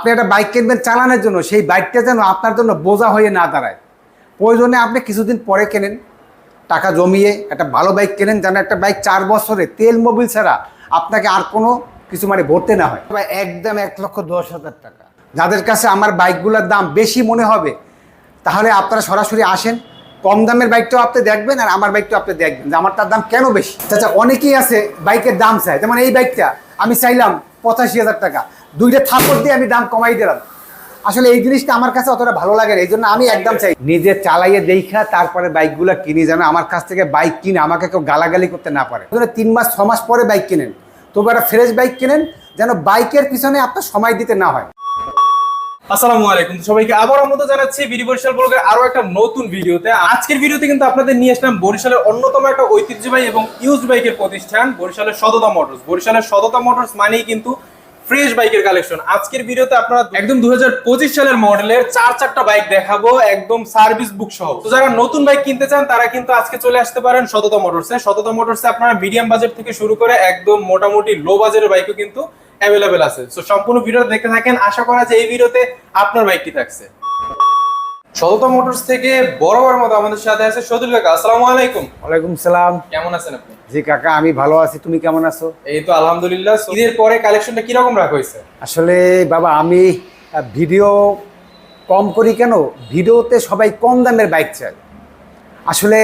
আপনি একটা বাইক কিনবেন চালানোর জন্য সেই বাইকটা যেন আপনার জন্য বোঝা হয়ে না দাঁড়ায়। প্রয়োজনে আপনি কিছুদিন পরে কেনেন টাকা জমিয়ে একটা ভালো বাইক কেনেন যেন একটা বাইক চার বছরে তেল মোবিল ছাড়া আপনাকে আর কোনো কিছু মানে ভরতে না হয়। একদম এক লক্ষ দশ হাজার টাকা। যাদের কাছে আমার বাইকগুলোর দাম বেশি মনে হবে তাহলে আপনারা সরাসরি আসেন। কম দামের বাইকটাও আপনি দেখবেন আর আমার বাইকটাও আপনি দেখবেন যে আমারটার দাম কেন বেশি? আচ্ছা অনেকেই আছে বাইকের দাম চায়। যেমন এই বাইকটা আমি চাইলাম পঁচাশি হাজার টাকা। দুইটা থাপড় দিয়ে আমি দাম কমাই দিলাম। আসলে এই জিনিসটা আমার কাছে অতটা ভালো লাগে না, এই জন্য আমি একদম চাই। নিজে চালাইয়ে দেখা, তারপরে বাইকগুলো কিনে যেন আমার কাছ থেকে বাইক কিনে আমাকে কেউ গালাগালি করতে না পারে। তিন মাস, ছ মাস পরে বাইক কিনেন। তবু একটা ফ্রেশ বাইক কিনেন, যেন বাইকের পিছনে আপনার সময় দিতে না হয়। আসসালামু আলাইকুম। সবাইকে আবার অনুমোদন জানাচ্ছি বিডি বরিশাল ব্লগের আরও একটা নতুন ভিডিওতে। আজকের ভিডিওতে কিন্তু আপনাদের নিয়ে আসলাম বরিশালের অন্যতম একটা ঐতিহ্যবাহী এবং ইউজ বাইকের প্রতিষ্ঠান, বরিশালের সততা মোটরস বরিশালের সততা মোটরস মানেই কিন্তু ফ্রেশ বাইকের কালেকশন। আজকের ভিডিওতে আপনারা একদম দুই হাজার পঁচিশ সালের মডেলের চার চারটা বাইক দেখাবো, একদম সার্ভিস বুক সহ। তো যারা নতুন বাইক কিনতে চান, তারা কিন্তু আজকে চলে আসতে পারেন শততা মোটরসে। শততা মোটরসে আপনারা মিডিয়াম বাজেট থেকে শুরু করে একদম মোটামুটি লো বাজেটের বাইকও কিন্তু অ্যাভেলেবেল আছে। তো সম্পূর্ণ ভিডিও দেখতে থাকেন। আশা করা যে এই ভিডিওতে আপনার বাইকটি থাকছে। সততা মোটরস থেকে বরাবর মতো আমাদের সাথে আছে সদুল কাকা আসসালামু আলাইকুম। ওয়ালাইকুম সালাম। কেমন আছেন আপনি? জি কাকা আমি ভালো আছি তুমি কেমন আছো? এই তো আলহামদুলিল্লাহ ঈদের পরে কালেকশনটা কীরকম রাখা হয়েছে? আসলে বাবা আমি ভিডিও কম করি কেন? ভিডিওতে সবাই কম দামের বাইক চায়। আসলে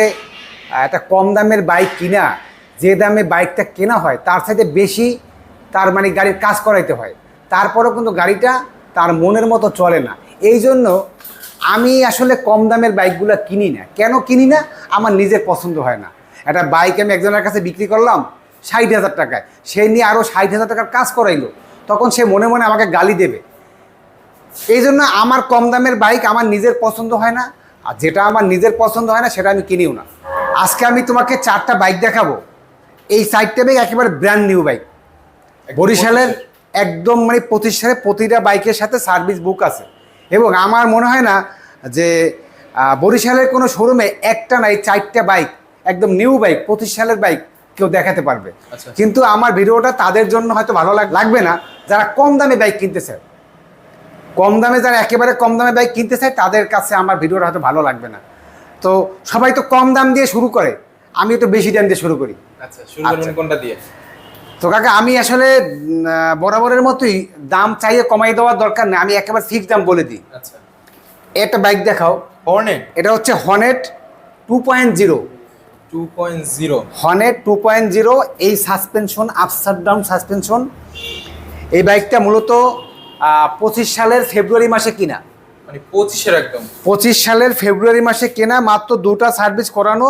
একটা কম দামের বাইক কিনা যে দামে বাইকটা কেনা হয় তার সাথে বেশি তার মানে গাড়ির কাজ করাইতে হয়। তারপরেও কিন্তু গাড়িটা তার মনের মতো চলে না। এই জন্য আমি আসলে কম দামের বাইকগুলো কিনি না। কেন কিনি না? আমার নিজের পছন্দ হয় না। একটা বাইক আমি একজনের কাছে বিক্রি করলাম ষাট হাজার টাকায়। সে নিয়ে আরও ষাট হাজার টাকার কাজ করাইলো। তখন সে মনে মনে আমাকে গালি দেবে। এই জন্য আমার কম দামের বাইক আমার নিজের পছন্দ হয় না। আর যেটা আমার নিজের পছন্দ হয় না সেটা আমি কিনিও না। আজকে আমি তোমাকে চারটা বাইক দেখাবো। এই চারটে বাইক একেবারে ব্র্যান্ড নিউ বাইক। বরিশালের একদম মানে প্রতিষ্ঠানে প্রতিটা বাইকের সাথে সার্ভিস বুক আছে। এবং আমার মনে হয় না যে বরিশালের কোনো শোরুমে একটা নাই চারটা বাইক একদম নিউ বাইক পঁচিশ সালের বাইক কেউ দেখাতে পারবে। আচ্ছা। কিন্তু আমার ভিডিওটা তাদের জন্য হয়তো ভালো লাগ- লাগবে না। যারা কম দামে বাইক কিনতে চায় কম দামে যারা একেবারে কম দামে বাইক কিনতে চায় তাদের কাছে আমার ভিডিওটা হয়তো ভালো লাগবে না। তো সবাই তো কম দাম দিয়ে শুরু করে আমি তো বেশি দাম দিয়ে শুরু করি। আচ্ছা শুরু আচ্ছা। কোনটা দিয়ে? তো কাকা আমি আসলে বরাবরের মতোই দাম চাইয়ে কমাই দেওয়ার দরকার নেই আমি একেবারে ফিক্স দাম বলে দিই। আচ্ছা। একটা বাইক দেখাও। হর্নেট এটা হচ্ছে Hornet two point zero two point zero Hornet two point zero এই সাসপেনশন আপসার ডাউন সাসপেনশন এই বাইকটা মূলত পঁচিশ সালের ফেব্রুয়ারি মাসে কিনা। মানে পঁচিশের একদম। পঁচিশ সালের ফেব্রুয়ারি মাসে কেনা মাত্র দুটা সার্ভিস করানো।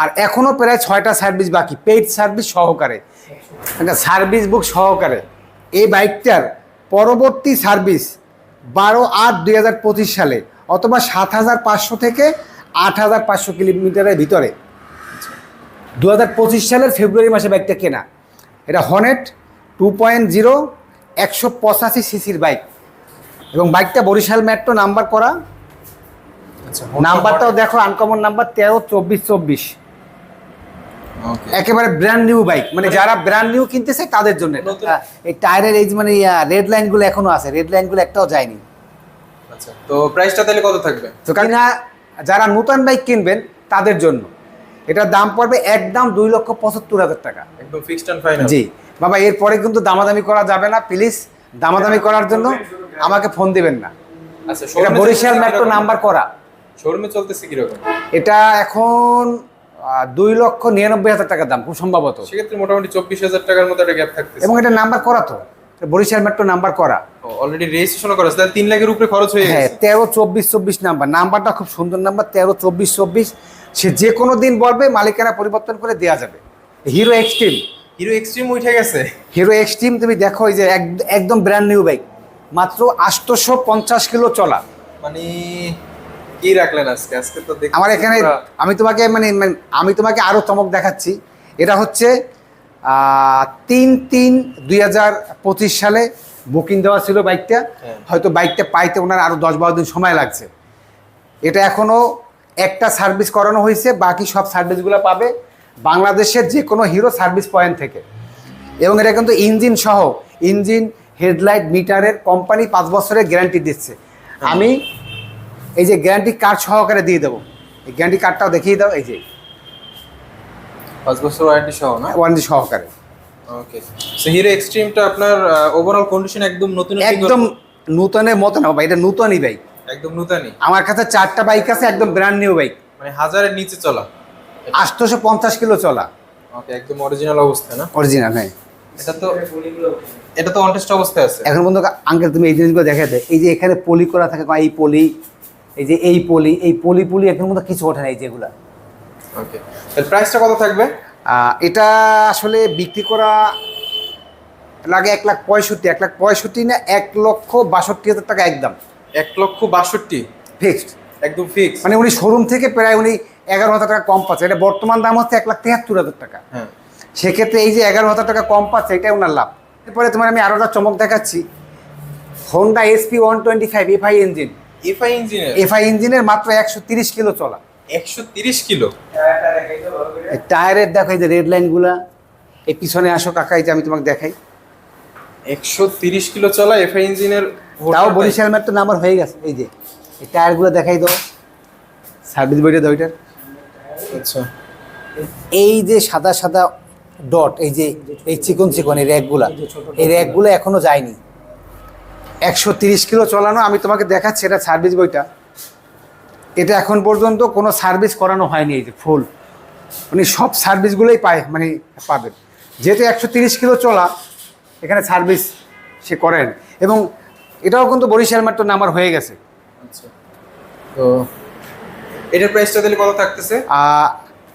আর এখনও প্রায় ছয়টা সার্ভিস বাকি পেইড সার্ভিস সহকারে। সার্ভিস বুক সহকারে। এই বাইকটার পরবর্তী সার্ভিস বারো আট দুই হাজার পঁচিশ সালে অথবা সাত হাজার পাঁচশো থেকে আট হাজার পাঁচশো কিলোমিটারের ভিতরে। দু হাজার পঁচিশ সালের ফেব্রুয়ারি মাসে বাইকটা কেনা। এটা হনেট টু পয়েন্ট জিরো একশো পঁচাশি সিসির বাইক। এবং বাইকটা বরিশাল মেট্রো নাম্বার করা। আচ্ছা নাম্বারটাও দেখো আনকমন নাম্বার তেরো চব্বিশ চব্বিশ। একেবারে ব্র্যান্ড নিউ বাইক মানে যারা ব্র্যান্ড নিউ কিনতেছে তাদের জন্য এই টায়ারের এই মানে রেড লাইনগুলো এখনও আছে রেড লাইনগুলো একটাও যায়নি। আচ্ছা তো প্রাইসটা তাহলে কত থাকবে? তো কিনা যারা নতুন বাইক কিনবেন তাদের জন্য। এটার দাম পড়বে একদম দুই লক্ষ পঁচাত্তর হাজার টাকা। একদম ফিক্সড এন্ড ফাইনাল জি। বাবা এরপরে কিন্তু দামাদামি করা যাবে না প্লিজ দামাদামি করার জন্য আমাকে ফোন দিবেন না। আচ্ছা এটা বরিশাল মেট্রো নাম্বার করা। শোরুমে চলতেছে কি রকম এটা এখন দুই লক্ষ নিরানব্বই হাজার টাকার দাম খুব সম্ভবত। সেক্ষেত্রে মোটামুটি চব্বিশ হাজার টাকার মতো একটা গ্যাপ থাকতেছে। এবং এটা নাম্বার করা তো। বরিশাল মেট্রো নাম্বার করা। অলরেডি রেজিস্ট্রেশন করা আছে। তাহলে তিন লাখের উপরে খরচ হয়ে হ্যাঁ গেছে। তেরো চব্বিশ চব্বিশ নাম্বার। নাম্বারটা খুব সুন্দর নাম্বার তেরো চব্বিশ চব্বিশ। সে যে কোনো দিন বলবে মালিকানা পরিবর্তন করে দেওয়া যাবে। হিরো এক্সট্রিম হিরো এক্সট্রিম উঠে গেছে। হিরো এক্সট্রিম তুমি দেখো এই যে এক- একদম ব্র্যান্ড নিউ বাইক মাত্র আটশোশো পঞ্চাশ কিলো চলা। মানে কি রাখলেন আজকে? আজকে তো আমার এখানে আমি তোমাকে মানে মানে আমি তোমাকে আরও চমক দেখাচ্ছি। এটা হচ্ছে তিন তিন দুই সালে বুকিং দেওয়া ছিল বাইকটা। হ্যাঁ। হয়তো বাইকটা পাইতে ওনার আরও দশ বারো দিন সময় লাগছে। এটা এখনও একটা সার্ভিস করানো হয়েছে বাকি সব সার্ভিসগুলো পাবে বাংলাদেশের যে কোনো হিরো সার্ভিস পয়েন্ট থেকে। এবং এটা কিন্তু ইঞ্জিন সহ ইঞ্জিন হেডলাইট মিটারের কোম্পানি পাঁচ বছরের গ্যারান্টি দিচ্ছে। আমি এই যে গ্যারান্টি কার্ড সহকারে দিয়ে দেবো। এই গ্যারান্টি কার্ডটাও দেখিয়ে দাও এই যে। পাঁচ বছর ওয়ারেন্টি সহ না? ওয়ারেন্টি সহকারে। ওকে সো হিরো এক্সট্রিমটা আপনার ওভারঅল কন্ডিশন একদম নতুন একদম নূতনের মতো না ভাই এটা নূতনই বাইক একদম নতুনই? আমার কাছে চারটা বাইক আছে একদম ব্র্যান্ড নিউ বাইক মানে হাজারের নিচে চলা? আটশোশো পঞ্চাশ কিলো চলা। ওকে একদম অরিজিনাল অবস্থা না? অরিজিনাল হ্যাঁ। এটা তো এটা তো অনটেস্ট অবস্থায় আছে। এখন পর্যন্ত আঙ্কেল তুমি এই জিনিসগুলো দেখাতে এই যে এখানে পলি করা থাকে এই পলি। এই যে এই পলি এই পলি পলি এখন পর্যন্ত কিছু ওঠে না এই যেগুলা। ওকে প্রাইসটা কত থাকবে? এটা আসলে বিক্রি করা লাগে এক লাখ পঁয়ষট্টি এক লাখ পঁয়ষট্টি না এক লক্ষ বাষট্টি হাজার টাকা একদম। এক লক্ষ বাষট্টি? ফিক্সড একদম ফিক্স মানে উনি শোরুম থেকে প্রায় উনি এগারো হাজার টাকা কম পাচ্ছে। এটা বর্তমান দাম হচ্ছে এক লাখ তেহাত্তর হাজার টাকা। হ্যাঁ। সেক্ষেত্রে এই যে এগারো হাজার টাকা কম পাচ্ছে এটাই ওনার লাভ। এরপরে তোমার আমি আরও একটা চমক দেখাচ্ছি। Honda SP one twenty five FI engine FI ইঞ্জিনের? এফআই ইঞ্জিনের মাত্র একশো তিরিশ কিলো চলা। একশো তিরিশ কিলো? টায়ারের দেখো এই যে রেড লাইনগুলা এই পিছনে আসো কাকা এই যে আমি তোমাকে দেখাই। একশো তিরিশ কিলো চলা এফআই ইঞ্জিনের তাও বরিশাল ম্যাট তো নাম্বার হয়ে গেছে এই যে। এই টায়ারগুলো দেখাই দাও। সার্ভিস বইটা দাও এটার আচ্ছা। এই যে সাদা সাদা ডট এই যে এই চিকন চিকন এই র্যাকগুলা এই র্যাকগুলো এখনও যায়নি। একশো তিরিশ কিলো চলানো আমি তোমাকে দেখাচ্ছি এটা সার্ভিস বইটা। এটা এখন পর্যন্ত কোনো সার্ভিস করানো হয়নি এই যে ফুল উনি সব সার্ভিসগুলোই পায় মানে পাবেন যেহেতু একশো তিরিশ কিলো চলা এখানে সার্ভিস সে করেন। এবং এটাও কিন্তু বরিশাল মাত্র নাম্বার হয়ে গেছে। আচ্ছা। তো এটার প্রাইসটা তাহলে কত থাকতেছে?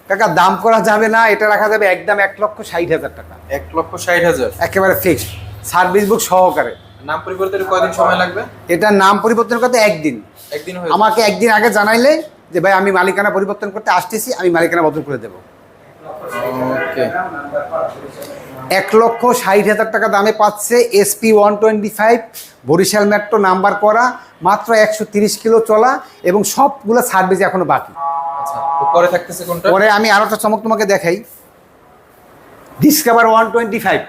কাকা দাম করা যাবে না এটা রাখা যাবে একদম এক লক্ষ ষাট হাজার টাকা। এক লক্ষ ষাট হাজার। একেবারে ফিক্সড সার্ভিস বুক সহকারে। নাম পরিবর্তনের কয়দিন সময় লাগবে? এটার নাম পরিবর্তন করতে একদিন। একদিন আমাকে একদিন আগে জানাইলে যে ভাই আমি মালিকানা পরিবর্তন করতে আসতেছি আমি মালিকানা বদল করে দেবো। ওকে। এক লক্ষ ষাট হাজার টাকা দামে পাচ্ছে SP one twenty five Barishal metro number করা মাত্র একশো তিরিশ কিলো চলা এবং সবগুলো সার্ভিস এখনও বাকি। আচ্ছা পরে থাকতেছে কোনটা? পরে আমি আরও একটা চমক তোমাকে দেখাই। Discover one twenty five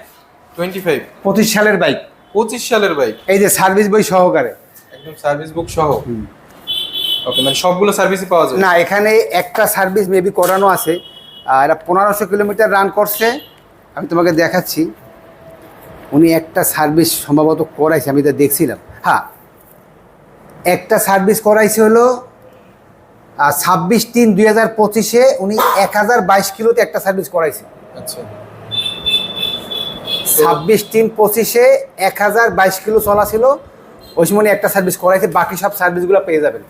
twenty five পঁচিশ সালের বাইক। পঁচিশ সালের বাইক। এই যে সার্ভিস বই সহকারে। একদম সার্ভিস বুক সহ। ওকে মানে সবগুলো সার্ভিসই পাওয়া যায়? না এখানে একটা সার্ভিস মেবি করানো আছে। এটা পনেরোশো কিলোমিটার রান করছে। আমি তোমাকে দেখাচ্ছি। উনি একটা সার্ভিস সম্ভবত করাইছে আমি তো দেখছিলাম। হ্যাঁ একটা সার্ভিস করাইছে হলো ছাব্বিশ তিন দুই হাজার পঁচিশে উনি এক হাজার বাইশ কিলোতে একটা সার্ভিস করাইছে। আচ্ছা। ছাব্বিশ তিন পঁচিশে এক হাজার বাইশ কিলো চলা ছিল। ওই সময় একটা সার্ভিস করাইছে বাকি সব সার্ভিসগুলো পেয়ে যাবেন।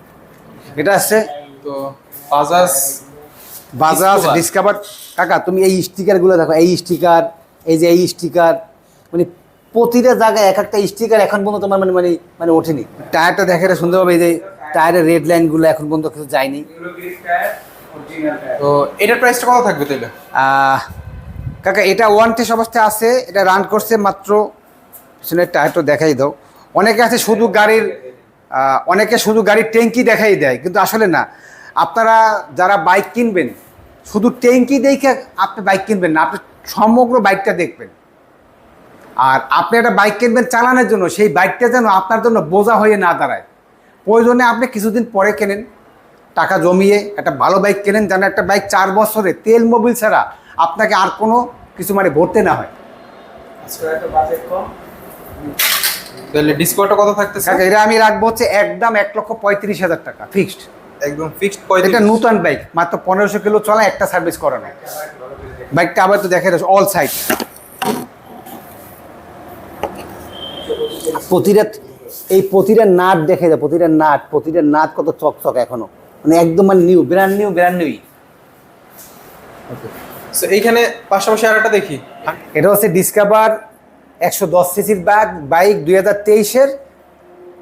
এটা আসছে তো বাজাজ বাজাজ। ডিসকাভার কাকা তুমি এই স্টিকারগুলো দেখো এই স্টিকার এই যে এই স্টিকার মানে প্রতিটা জায়গায় এক একটা স্টিকার এখন পর্যন্ত তোমার মানে মানে মানে ওঠেনি। টায়ারটা দেখে এটা পাবে এই যে টায়ারের রেড লাইনগুলো এখন পর্যন্ত কিছু যায়নি। তো এটার প্রাইসটা কত থাকবে তাহলে কাকা, এটা ওয়ান টেস্ট অবস্থায় আছে, এটা রান করছে মাত্র পিছনে টায়ারটা দেখাই দাও। অনেকে আছে শুধু গাড়ির অনেকে শুধু গাড়ির ট্যাঙ্কি দেখাই দেয়, কিন্তু আসলে না। আপনারা যারা বাইক কিনবেন, শুধু ট্যাঙ্কি দেখে আপনি বাইক কিনবেন না, আপনি সমগ্র বাইকটা দেখবেন। আর আপনি একটা বাইক কিনবেন চালানোর জন্য, সেই বাইকটা যেন আপনার জন্য বোঝা হয়ে না দাঁড়ায়। প্রয়োজনে আপনি কিছুদিন পরে কেনেন, টাকা জমিয়ে একটা ভালো বাইক কেনেন, যেন একটা বাইক চার বছরে তেল মোবিল ছাড়া আপনাকে আর কোনো কিছু মানে ভরতে না হয়। তাহলে ডিসকাউন্টটা কত থাকতেছে? কাকা, এটা আমি রাখব হচ্ছে একদম এক লক্ষ পঁয়ত্রিশ হাজার টাকা ফিক্সড একদম ফিক্সড এটা নূতন বাইক মাত্র পনেরোশো কিলো চলা একটা সার্ভিস করানো বাইকটা আবার তো দেখে অল সাইড প্রতিটা এই প্রতিটা নাট দেখে যায় প্রতিটা নাট প্রতিটা নাট কত চকচক এখনও। মানে একদম মানে নিউ ব্র্যান্ড নিউ ব্র্যান্ড নিউই So, এইখানে পাশাপাশি আর একটা দেখি। এটা হচ্ছে ডিসকাভার একশো দশ সিসির ব্যাগ বাইক দুই হাজার তেইশের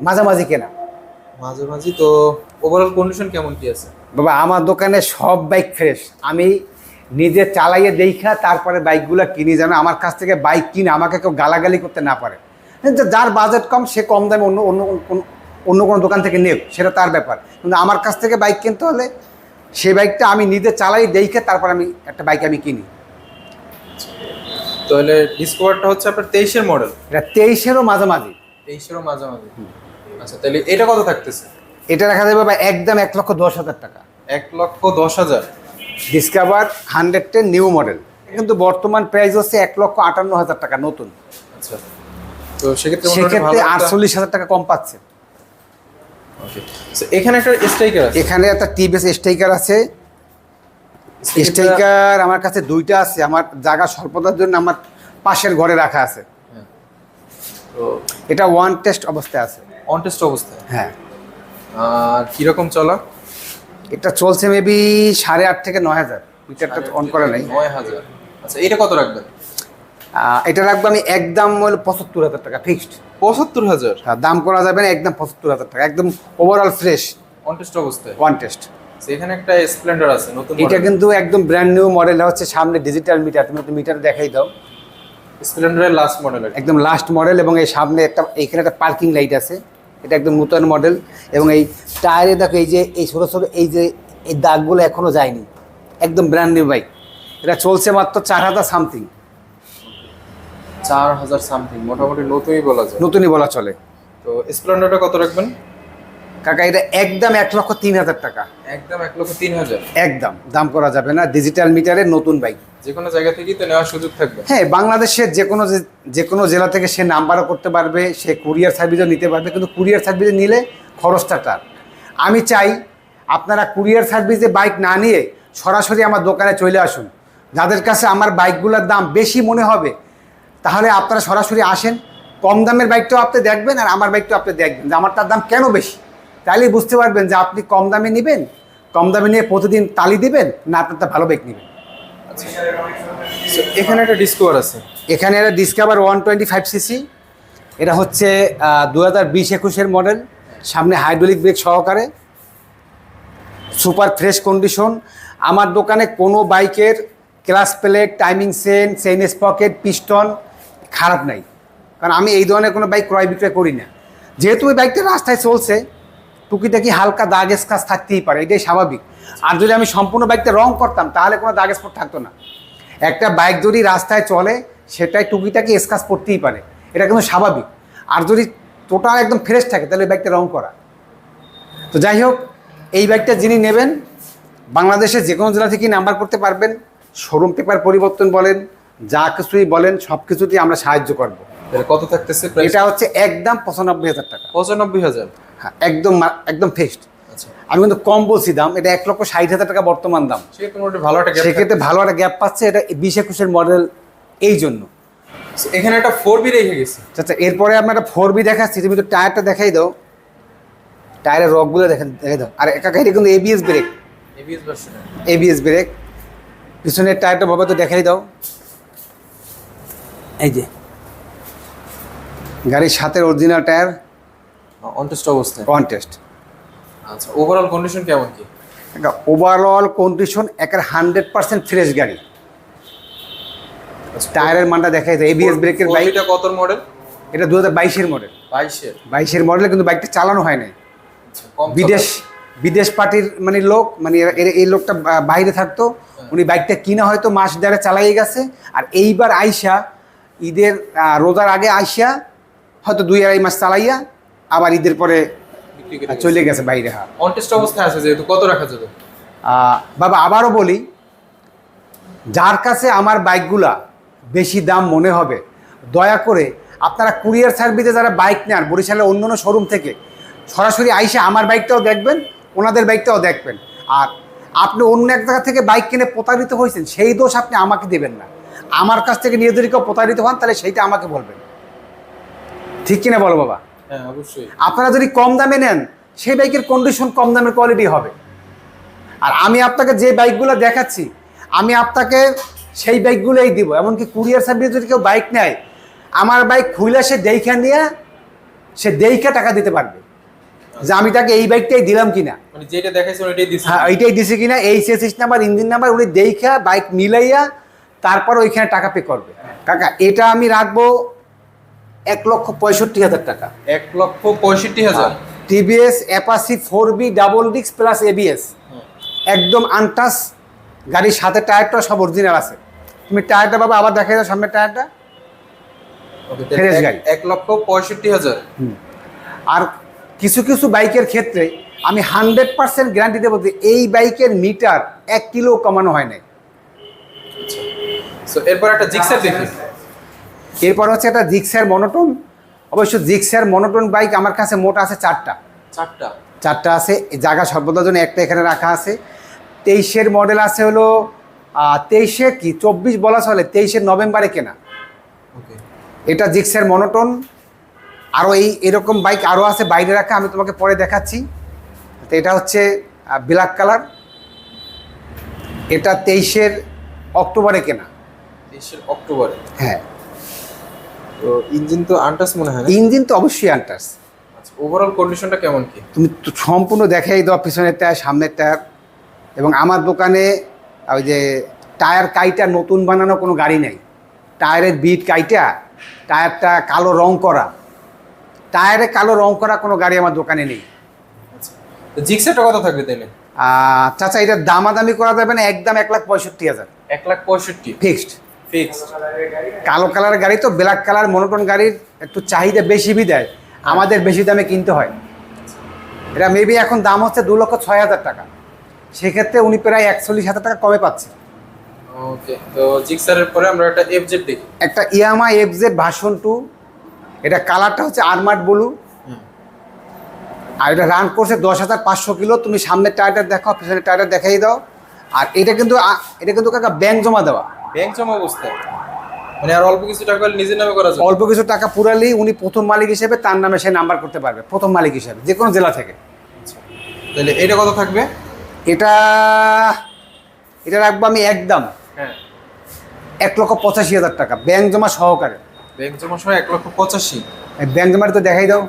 মাঝামাঝি কেনা। মাঝে মাঝে তো ওভারঅল কন্ডিশন কেমন কি আছে? বাবা আমার দোকানে সব বাইক ফ্রেশ আমি নিজে চালাইয়ে দেখা তারপরে বাইকগুলো কিনি যেন আমার কাছ থেকে বাইক কিনে আমাকে কেউ গালাগালি করতে না পারে। যার বাজেট কম সে কম দামে অন্য অন্য অন্য কোনো দোকান থেকে নেব সেটা তার ব্যাপার। কিন্তু আমার কাছ থেকে বাইক কিনতে হলে সেই বাইকটা আমি নিজে চালাই দেখে তারপর আমি একটা বাইক আমি কিনি। তাহলে ডিসকভারটা হচ্ছে আপনার তেইশের মডেল এটা তেইশেরও মাঝামাঝি। তেইশেরও মাঝামাঝি। আচ্ছা তাহলে এটা কত থাকতেছে? এটা রাখা যাবে বা একদম এক লক্ষ দশ হাজার টাকা। এক লক্ষ দশ হাজার। Discover hundred ten new model কিন্তু বর্তমান প্রাইস হচ্ছে এক লক্ষ আটান্ন হাজার টাকা নতুন। আচ্ছা। তো সেক্ষেত্রে সেক্ষেত্রে আটচল্লিশ হাজার টাকা কম পাচ্ছে। এখানে একটা স্ট্রাইকার আছে। এখানে একটা টিভিএস স্ট্রাইকার আছে। স্ট্রাইকার আমার কাছে দুইটা আছে। আমার জায়গা স্বল্পতার জন্য আমার পাশের ঘরে রাখা আছে। তো এটা ওয়ান টেস্ট অবস্থায় আছে। অন টেস্ট অবস্থায়? হ্যাঁ। আর কীরকম চলা? এটা চলছে মেবি সাড়ে আট থেকে নয় হাজার। মিটারটা অন করা নাই। নয় হাজার। আচ্ছা এটা কত রাখবেন? এটা রাখব আমি একদম হলো পঁচাত্তর হাজার টাকা ফিক্সড পঁচাত্তর হাজার। দাম করা যাবে না একদম পঁচাত্তর হাজার টাকা একদম ওভারঅল ফ্রেশ টেস্ট অবস্থায়? ওয়ান টেস্ট So, একটা স্প্লেন্ডার আছে নতুন এটা কিন্তু একদম ব্র্যান্ড নিউ মডেল হচ্ছে সামনে ডিজিটাল মিটার তুমি একটু মিটার দেখাই দাও। স্প্লেন্ডারের লাস্ট মডেল একদম লাস্ট মডেল এবং এই সামনে একটা এখানে একটা পার্কিং লাইট আছে। এটা একদম নতুন মডেল এবং এই টায়ারে দেখো এই যে এই ছোটো ছোটো এই যে এই দাগগুলো এখনও যায়নি। একদম ব্র্যান্ড নিউ বাইক এটা চলছে মাত্র চার হাজার সামথিং চার হাজার সামথিং মোটামুটি নতুনই বলা যায়। নতুনই বলা চলে। তো স্প্লেন্ডারটা কত রাখবেন? কাকা এটা একদম এক লক্ষ তিন হাজার টাকা। একদম এক লক্ষ তিন হাজার। একদম দাম করা যাবে না ডিজিটাল মিটারের নতুন বাইক যে কোনো জায়গা থেকেই তো নেওয়ার সুযোগ থাকবে। হ্যাঁ বাংলাদেশের যে কোনো যে- যে কোনো জেলা থেকে সে নাম্বারও করতে পারবে সে কুরিয়ার সার্ভিসও নিতে পারবে কিন্তু কুরিয়ার সার্ভিসে নিলে খরচটা তার। আমি চাই আপনারা কুরিয়ার সার্ভিসে বাইক না নিয়ে সরাসরি আমার দোকানে চলে আসুন। যাদের কাছে আমার বাইকগুলোর দাম বেশি মনে হবে তাহলে আপনারা সরাসরি আসেন। কম দামের বাইকটাও আপনি দেখবেন আর আমার বাইকটাও আপনি দেখবেন যে আমার তার দাম কেন বেশি? তাহলেই বুঝতে পারবেন যে আপনি কম দামে নেবেন কম দামে নিয়ে প্রতিদিন তালি দিবেন না আপনারটা ভালো বাইক নেবেন। এখানে একটা ডিসকভার আছে। এখানে এটা Discover one twenty five CC এটা হচ্ছে দু হাজার বিশ একুশের মডেল সামনে হাইড্রোলিক ব্রেক সহকারে সুপার ফ্রেশ কন্ডিশন আমার দোকানে কোনো বাইকের ক্লাস প্লেট টাইমিং সেন চেইন স্পকেট পিস্টন খারাপ নাই। কারণ আমি এই ধরনের কোনো বাইক ক্রয় বিক্রয় করি না। যেহেতু ওই বাইকটা রাস্তায় চলছে, টুকিটাকি হালকা দাগ স্কাচ থাকতেই পারে, এটাই স্বাভাবিক। আর যদি আমি সম্পূর্ণ বাইকটা রং করতাম, তাহলে কোনো দাগ স্পট থাকতো না। একটা বাইক যদি রাস্তায় চলে, সেটাই টুকিটাকি স্কাচ পড়তেই পারে। এটা কিন্তু স্বাভাবিক। আর যদি টোটাল একদম ফ্রেশ থাকে, তাহলে ওই বাইকটা রং করা। তো যাই হোক, এই বাইকটা যিনি নেবেন, বাংলাদেশের যে কোনো জেলা থেকে নাম্বার করতে পারবেন শোরুম পেপার পরিবর্তন বলেন। যা কিছুই বলেন সব কিছুতেই আমরা সাহায্য করব। কত থাকতেছে এটা হচ্ছে একদম পঁচানব্বই হাজার টাকা। পঁচানব্বই হাজার? হ্যাঁ একদম একদম ফিক্সড আচ্ছা। আমি কিন্তু কম বলছি দাম এটা এক লক্ষ ষাট হাজার টাকা বর্তমান দাম। ভালো একটা সেক্ষেত্রে ভালো একটা গ্যাপ পাচ্ছে এটা বিশ একুশের মডেল এই জন্য। এখানে একটা ফোর বি রেখে গেছে। আচ্ছা এরপরে আমরা একটা ফোর বি দেখাচ্ছি তুমি তো টায়ারটা দেখাই দাও। টায়ারের রকগুলো দেখা দেখাই দাও। আর একা এটা কিন্তু এবিএস ব্রেক এবিএস ব্রেক পিছনের টায়ারটা বাবা তো দেখাই দাও। এই যে। গাড়ির সাথে অরিজিনাল টায়ার অনটেস্ট অবস্থায়। কন্টেস্ট আচ্ছা ওভারঅল কন্ডিশন কেমন কি? ওভারঅল কন্ডিশন একের হান্ড্রেড পার্সেন্ট ফ্রেশ গাড়ি। আচ্ছা, টায়ারের মানটা দেখাই দাও এবিএস ব্রেকের বাইক এটা কত মডেল এটা দু হাজার বাইশের মডেল বাইশের? বাইশের মডেলে কিন্তু বাইকটা চালানো হয় নাই। আচ্ছা, বিদেশ বিদেশ পার্টির মানে লোক মানে এই লোকটা বাইরে থাকতো উনি বাইকটা কিনা হয়তো মাস দেড়ে চালাই গেছে। আর এইবার আইসা ঈদের রোজার আগে আইসা হয়তো দুই আড়াই মাস চালাইয়া আবার ঈদের পরে চলে গেছে বাইরে। হ্যাঁ অনটেস্ট অবস্থায় আছে যেহেতু কত রাখা যাবে? বাবা আবারও বলি যার কাছে আমার বাইকগুলা বেশি দাম মনে হবে দয়া করে আপনারা কুরিয়ার সার্ভিসে যারা বাইক নেন বরিশালের অন্য অন্য শোরুম থেকে সরাসরি আইসে আমার বাইকটাও দেখবেন ওনাদের বাইকটাও দেখবেন। আর আপনি অন্য এক জায়গা থেকে বাইক কিনে প্রতারিত হয়েছেন সেই দোষ আপনি আমাকে দেবেন না। আমার কাছ থেকে নিয়ে যদি কেউ প্রতারিত হন তাহলে সেইটা আমাকে বলবেন। ঠিক কিনা বলো বাবা? হ্যাঁ অবশ্যই। আপনারা যদি কম দামে নেন সেই বাইকের কন্ডিশন কম দামের কোয়ালিটি হবে। আর আমি আপনাকে যে বাইকগুলো দেখাচ্ছি আমি আপনাকে সেই বাইকগুলোই দিব। এমনকি কুরিয়ার সার্ভিস যদি কেউ বাইক নেয় আমার বাইক খুলে সে দেইখা নিয়ে সে দেইখা টাকা দিতে পারবে। যে আমি তাকে এই বাইকটাই দিলাম কিনা। মানে যেটা ওইটাই দিচ্ছি হ্যাঁ এইটাই দিছে কিনা এই চেসিস নাম্বার ইঞ্জিন নাম্বার উনি দেইখা বাইক মিলাইয়া তারপর ওইখানে টাকা পে করবে। কাকা এটা আমি রাখব এক লক্ষ পঁয়ষট্টি হাজার টাকা। এক লক্ষ পঁয়ষট্টি হাজার? TVS Apache four V double ডিক্স প্লাস এবিএস। একদম আনটাস গাড়ির সাথে টায়ারটা সব অরিজিনাল আছে। তুমি টায়ারটা বাবা আবার দেখাই দাও সামনের টায়ারটা। গাড়ি। এক লক্ষ পঁয়ষট্টি হাজার। আর কিছু কিছু বাইকের ক্ষেত্রে আমি হান্ড্রেড পার্সেন্ট গ্যারান্টি দেবো যে এই বাইকের মিটার এক কিলো কমানো হয় নাই। সো এরপর একটা জিক্সার দেখি এরপর হচ্ছে একটা জিক্সার মনোটন অবশ্য জিক্সার মনোটন বাইক আমার কাছে মোট আছে চারটা। চারটা। চারটা আছে জায়গা সর্বদার জন্য একটা এখানে রাখা আছে। তেইশের মডেল আছে হলো তেইশে কি চব্বিশ বলা চলে তেইশের নভেম্বরে কেনা। ওকে এটা জিক্সের মনোটন আরও এই এরকম বাইক আরও আছে বাইরে রাখা আমি তোমাকে পরে দেখাচ্ছি। তো এটা হচ্ছে ব্ল্যাক কালার এটা তেইশের অক্টোবরে কেনা। তেইশের অক্টোবরে। হ্যাঁ। তো ইঞ্জিন তো আনটাস মনে হয় ইঞ্জিন তো অবশ্যই আন্টাস। আচ্ছা ওভারঅল কন্ডিশনটা কেমন কি? তুমি তো সম্পূর্ণ দেখাই দাও পিছনের টায়ার সামনের টায়ার এবং আমার দোকানে ওই যে টায়ার কাইটা নতুন বানানো কোনো গাড়ি নেই। টায়ারের বিট কাইটা টায়ারটা কালো রং করা। টায়ারে কালো রং করা কোনো গাড়ি আমার দোকানে নেই। আচ্ছা তো জিক্সারটা কত থাকবে তাহলে? চাচা এটা দামাদামি করা যাবে না একদম এক লাখ পঁয়ষট্টি হাজার। এক লাখ পঁয়ষট্টি। Fixed fixed. কালো কালার গাড়ি তো ব্ল্যাক কালার মনোটন গাড়ির একটু চাহিদা বেশি বিদায়। আমাদের বেশি দামে কিনতে হয়। এটা মেবি এখন দাম হচ্ছে দু লক্ষ ছয় হাজার টাকা। সেক্ষেত্রে উনি প্রায় একচল্লিশ হাজার টাকা কমে পাচ্ছে। ওকে তো জিক্সারের পরে আমরা একটা এফজেড দেখি। একটা ইয়ামা এফজেড ভার্সন টু। এটা কালারটা হচ্ছে আরমার্ড ব্লু। আর এটা রান করছে দশ হাজার পাঁচশো কিলো। তুমি সামনের টায়ারটা দেখো পিছনের টায়ারটা দেখাই দাও। আর এটা কিন্তু এটা কিন্তু কাকা ব্যাংক জমা দেওয়া। ব্যাংক জমা অবস্থায়। মানে আর অল্প কিছু টাকা নিজের নামে করা যাবে। অল্প কিছু টাকা পুরালেই উনি প্রথম মালিক হিসেবে তার নামে সে নাম্বার করতে পারবে প্রথম মালিক হিসেবে যে কোনো জেলা থেকে। তাহলে এটা কত থাকবে? এটা এটা রাখব আমি একদম হ্যাঁ। এক লক্ষ পঁচাশি হাজার টাকা ব্যাংক জমা সহকারে। ব্যাংক জমা সহ এক লক্ষ পঁচাশি। ব্যাংক জমাটা তো দেখাই দাও।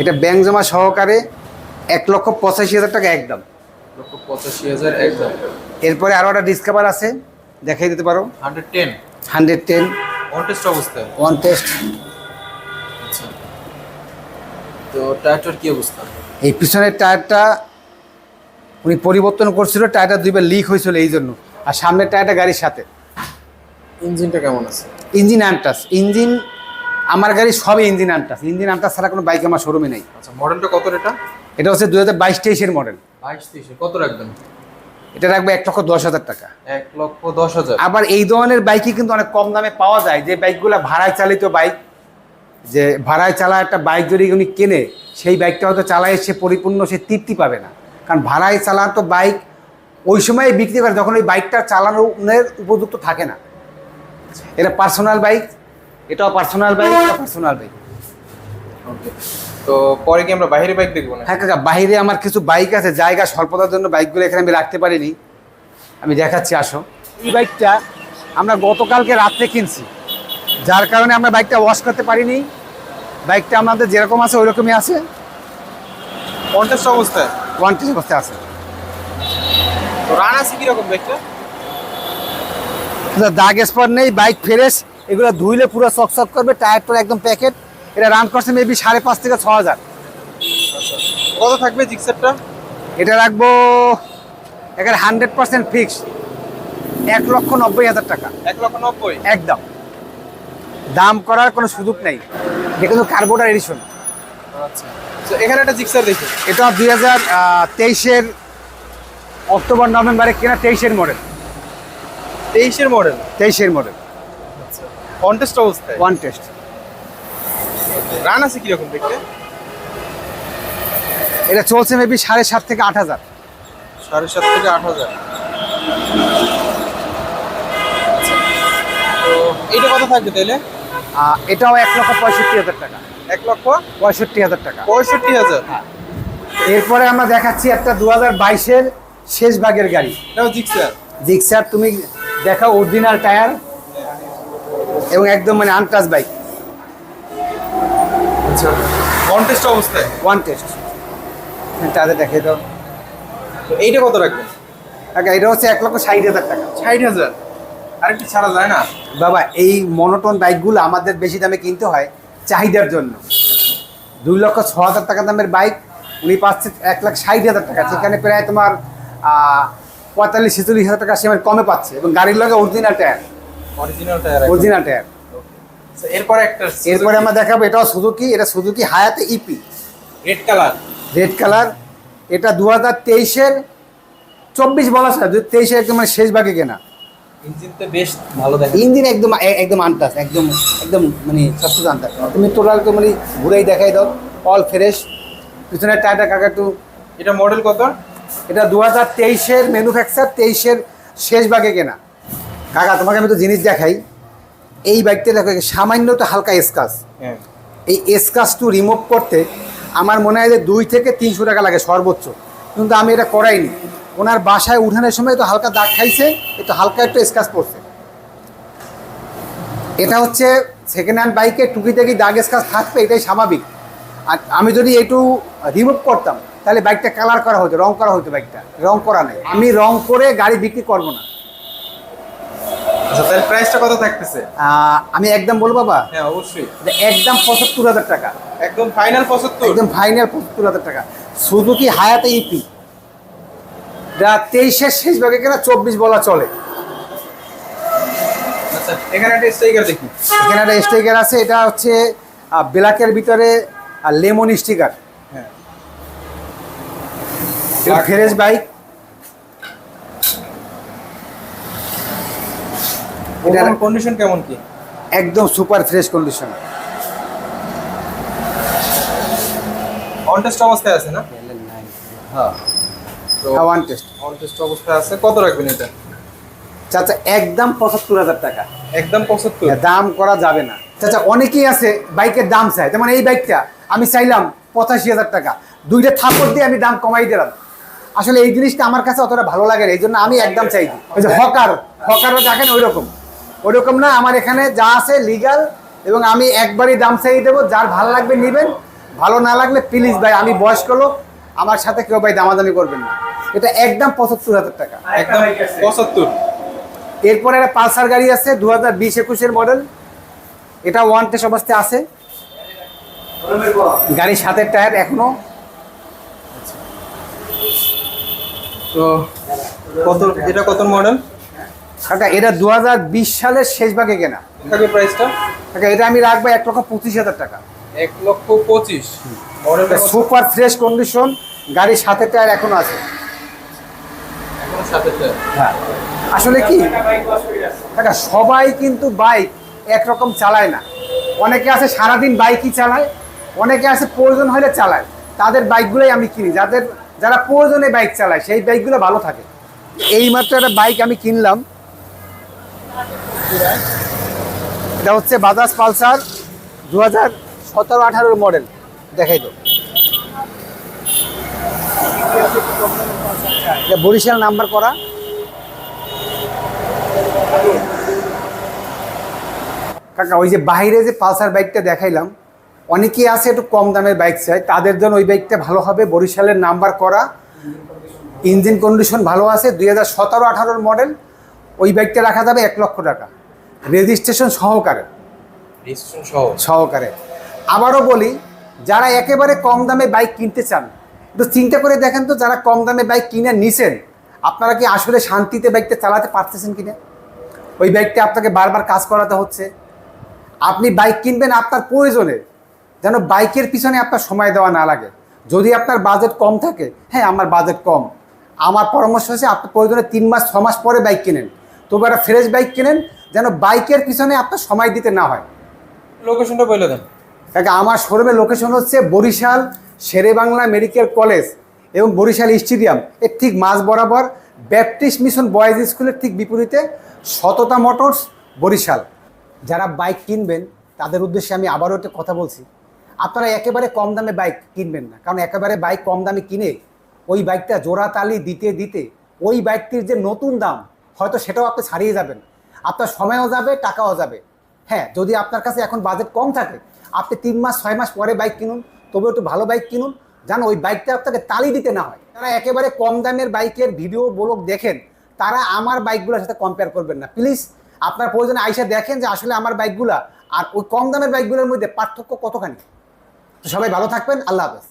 এটা ব্যাংক জমা সহকারে এক লক্ষ পঁচাশি হাজার টাকা একদম। লক্ষ পঁচাশি হাজার একদম। এরপরে আরও একটা ডিসকাভার আছে দেখাই দিতে পারো। Hundred ten. Hundred ten. One test আচ্ছা। তো টায়ারটার কি অবস্থা? এই পিছনের টায়ারটা উনি পরিবর্তন করছিল টায়ারটা দুইবার লিক হয়েছিল এই জন্য। আর সামনের টায়ারটা গাড়ির সাথে। ইঞ্জিনটা কেমন আছে? ইঞ্জিন আনটাস। ইঞ্জিন আমার গাড়ি সবই ইঞ্জিন আনটাস। ইঞ্জিন আনটাস ছাড়া কোনো বাইক আমার শোরুমে নেই। আচ্ছা মডেলটা কত এটা এটা হচ্ছে দু হাজার বাইশ তেইশের মডেল বাইশ তেইশে কত রাখবেন? এটা রাখবে এক লক্ষ দশ হাজার টাকা। এক লক্ষ দশ হাজার। আবার এই ধরনের বাইকই কিন্তু অনেক কম দামে পাওয়া যায়। যে বাইকগুলো ভাড়ায় চালিত বাইক যে ভাড়ায় চালা একটা বাইক যদি উনি কেনে সেই বাইকটা হয়তো চালায় সে পরিপূর্ণ সে তৃপ্তি পাবে না। কারণ ভাড়ায় চালানো বাইক ওই সময় বিক্রি করে যখন ওই বাইকটা চালানোর উপযুক্ত থাকে না। এটা পার্সোনাল বাইক এটাও পার্সোনাল বাইক এটা পার্সোনাল বাইক ওকে তো পরে কি আমরা বাইরে বাইক দেখব না হ্যাঁ কাকা বাইরে আমার কিছু বাইক আছে জায়গা স্বল্পতার জন্য বাইকগুলো এখানে আমি রাখতে পারিনি। আমি দেখাচ্ছি আসো। এই বাইকটা আমরা গতকালকে রাত্রে কিনছি। যার কারণে আমরা বাইকটা ওয়াশ করতে পারিনি। বাইকটা আমাদের যেরকম আছে ওই রকমই আছে। অনটেস্ট অবস্থায়? ওয়ান্টেজ অবস্থায় আছে। রান আছে কীরকম বাইকটা দাগ স্পট নেই বাইক ফ্রেশ এগুলো ধুইলে পুরো চকচক করবে টায়ার তো একদম প্যাকেট এটা রান করছে মেবি সাড়ে পাঁচ থেকে ছ হাজার। কত থাকবে জিক্সারটা? এটা রাখব এখানে হান্ড্রেড পার্সেন্ট ফিক্স এক লক্ষ নব্বই হাজার টাকা। এক লক্ষ নব্বই? একদম। দাম করার কোনো সুযোগ নেই। এটা কিন্তু কার্বোটার এডিশন আচ্ছা। এখানে একটা জিক্সার দেখি। এটা দুই হাজার তেইশের অক্টোবর নভেম্বরে কেনা তেইশের মডেল তেইশের মডেল তেইশের মডেল অনটেস্ট অবস্থায়? ওয়ান টেস্ট রান আছে কীরকম দেখতে? এটা চলছে মেবি সাড়ে সাত থেকে আট হাজার। সাড়ে সাত থেকে আট হাজার। তো এইটা কত থাকবে তাহলে এটাও এক লক্ষ পঁয়ষট্টি হাজার টাকা। এক লক্ষ পঁয়ষট্টি হাজার টাকা। পঁয়ষট্টি হাজার? এরপরে আমরা দেখাচ্ছি একটা দু হাজার বাইশের শেষ ভাগের গাড়ি। এটাও জিক্সার জিক্সার তুমি দেখাও অরিজিনাল টায়ার এবং একদম মানে আনটাচ বাইক আচ্ছা। অনটেস্ট অবস্থায়? ওয়ান টেস্ট তাদের দেখে দাও। এইটা কত রাখবেন আচ্ছা এটা হচ্ছে এক লক্ষ ষাট হাজার টাকা। ষাট হাজার? আরেকটু ছাড়া যায় না? বাবা এই মনোটন বাইকগুলো আমাদের বেশি দামে কিনতে হয় চাহিদার জন্য। দুই লক্ষ ছ হাজার টাকা দামের বাইক উনি পাচ্ছে এক লাখ ষাট হাজার টাকা। সেখানে প্রায় তোমার পঁয়তাল্লিশ ছেচল্লিশ হাজার টাকা সেমের কমে পাচ্ছে। এবং গাড়ির লগে original tyre original tyre original tyre এরপরে একটা এরপরে আমরা দেখাবো এটাও সুজুকি এটা Suzuki Hayate EP red colour red colour এটা দু হাজার তেইশের চব্বিশ বলা স্যার দু তেইশে একদম মানে শেষ ভাগে কেনা। ইঞ্জিনতে বেশ ভালো দেখা। ইঞ্জিন একদম একদম আনটাস একদম একদম মানে সবকিছু আনটাস তুমি টোটাল তো মানে ঘুরেই দেখাই দাও অল ফ্রেশ পিছনের টায়ারটা কাকা একটু এটা মডেল কত? এটা দু হাজার তেইশের ম্যানুফ্যাকচার তেইশের শেষ ভাগে কেনা। কাকা তোমাকে আমি তো জিনিস দেখাই। এই বাইকটা দেখো সামান্য তো হালকা স্কাচ। হ্যাঁ। এই স্কাচটু রিমুভ করতে আমার মনে হয় যে দুই থেকে তিনশো টাকা লাগে সর্বোচ্চ। কিন্তু আমি এটা করাইনি। ওনার বাসায় উঠানোর সময় তো হালকা দাগ খাইছে একটু হালকা একটু স্কাচ পড়ছে। এটা হচ্ছে সেকেন্ড হ্যান্ড বাইকে টুকি থেকে দাগ স্কাচ থাকবে এটাই স্বাভাবিক। আর আমি যদি একটু রিমুভ করতাম তাহলে বাইকটা কালার করা হতো রং করা হতো বাইকটা রং করা নেই। আমি রং করে গাড়ি বিক্রি করব না। আচ্ছা তাহলে প্রাইসটা কত থাকতেছে? আমি একদম বলব বাবা হ্যাঁ অবশ্যই। একদম পঁচাত্তর হাজার টাকা। একদম ফাইনাল পঁচাত্তর? একদম ফাইনাল পঁচাত্তর হাজার টাকা। সুজুকি হায়াতে ইপি যা তেইশের শেষ ভাগে কেনা চব্বিশ বলা চলে। আচ্ছা এখানে একটা স্টিকার দেখি। এখানে একটা স্টিকার আছে এটা হচ্ছে ব্ল্যাকের ভিতরে লেমন স্টিকার হ্যাঁ। ফ্রেশ বাইক এটা কন্ডিশন কেমন কি? একদম super fresh condition on test অবস্থায় আছে না? হ্যাঁ। তো ওয়ান টেস্ট অন টেস্ট অবস্থায় আছে কত রাখবেন এটা? চাচা একদম পঁচাত্তর হাজার টাকা। একদম পঁচাত্তর? দাম করা যাবে না। চাচা অনেকেই আছে বাইকের দাম চায়। যেমন এই বাইকটা আমি চাইলাম পঁচাশি হাজার টাকা। দুইটা থাপড় দিয়ে আমি দাম কমাই দিলাম। আসলে এই জিনিসটা আমার কাছে অতটা ভালো লাগে না এই জন্য আমি একদম চাইছি ওই যে হকার হকারও দেখেন ওই রকম ওই রকম না আমার এখানে যা আছে লিগাল এবং আমি একবারই দাম চাই দেবো যার ভালো লাগবে নেবেন ভালো না লাগলে প্লিজ ভাই আমি বয়স্ক লোক আমার সাথে কেউ ভাই দামাদামি করবেন না। এটা একদম পঁচাত্তর হাজার টাকা। একদম পঁচাত্তর। এরপরে একটা পালসার গাড়ি আছে দু হাজার বিশ একুশের মডেল এটা ওয়ান টেস্ট অবস্থায় আছে। গাড়ির সাথে টায়ার এখনও। তো কত এটা কত মডেল কাকা এটা দু হাজার বিশ সালের শেষ ভাগে কেনা। থাকবে প্রাইসটা কাকা এটা আমি রাখব এক লক্ষ পঁচিশ হাজার টাকা। এক লক্ষ পঁচিশ। সুপার ফ্রেশ কন্ডিশন গাড়ির সাথে টায়ার এখনও আছে। হ্যাঁ। আসলে কি? কাকা সবাই কিন্তু বাইক একরকম চালায় না। অনেকে আছে সারাদিন বাইকই চালায় অনেকে আছে প্রয়োজন হলে চালায়। তাদের বাইকগুলোই আমি কিনি। যাদের যারা প্রয়োজনে বাইক চালায় সেই বাইকগুলো ভালো থাকে। এইমাত্র একটা বাইক আমি কিনলাম এটা হচ্ছে বাজাজ পালসার দু হাজার সতেরো আঠারোর মডেল। দেখাই তো। বরিশাল নাম্বার করা। কাকা, ওই যে বাইরে যে পালসার বাইকটা দেখাইলাম, অনেকেই আছে একটু কম দামের বাইক চাই তাদের জন্য ওই বাইকটা ভালো হবে। বরিশালের নাম্বার করা। ইঞ্জিন কন্ডিশন ভালো আছে, দুই হাজার সতেরো আঠারোর মডেল। ওই বাইকটা রাখা যাবে এক লক্ষ টাকা। রেজিস্ট্রেশন সহকারে। সহ। সহকারে। আবারও বলি যারা একেবারে কম দামে বাইক কিনতে চান একটু চিন্তা করে দেখেন তো যারা কম দামে বাইক কিনে নিছেন আপনারা কি আসলে শান্তিতে বাইকটা চালাতে পারতেছেন কিনা? ওই বাইকটা আপনাকে বারবার কাজ করাতে হচ্ছে। আপনি বাইক কিনবেন আপনার প্রয়োজনে যেন বাইকের পিছনে আপনার সময় দেওয়া না লাগে। যদি আপনার বাজেট কম থাকে হ্যাঁ আমার বাজেট কম। আমার পরামর্শ হচ্ছে আপনার প্রয়োজনে তিন মাস ছ মাস পরে বাইক কিনেন। তবু একটা ফ্রেশ বাইক কেনেন যেন বাইকের পিছনে আপনার সময় দিতে না হয়। লোকেশনটা বলে দেন। কাকা আমার শোরুমের লোকেশন হচ্ছে বরিশাল শেরে বাংলা মেডিকেল কলেজ এবং বরিশাল স্টেডিয়াম। এর ঠিক মাঝ বরাবর ব্যাপটিস্ট মিশন বয়েজ স্কুলের ঠিক বিপরীতে সততা মোটরস বরিশাল। যারা বাইক কিনবেন তাদের উদ্দেশ্যে আমি আবারও একটা কথা বলছি। আপনারা একেবারে কম দামে বাইক কিনবেন না। কারণ একেবারে বাইক কম দামে কিনে ওই বাইকটা জোড়া তালি দিতে দিতে ওই বাইকটির যে নতুন দাম হয়তো সেটাও আপনি ছাড়িয়ে যাবেন। আপনার সময়ও যাবে, টাকাও যাবে। হ্যাঁ যদি আপনার কাছে এখন বাজেট কম থাকে, আপনি তিন মাস, ছয় মাস পরে বাইক কিনুন তবে একটু ভালো বাইক কিনুন, যেন ওই বাইকটা আপনাকে তালি দিতে না হয়। তারা একেবারে কম দামের বাইকের ভিডিও ব্লগ দেখেন, তারা আমার বাইকগুলোর সাথে কম্পেয়ার করবেন না। প্লিজ আপনার প্রয়োজনে আইসা দেখেন যে আসলে আমার বাইকগুলা আর ওই কম দামের বাইকগুলোর মধ্যে পার্থক্য কতখানি। সবাই ভালো থাকবেন, আল্লাহ হাফেজ।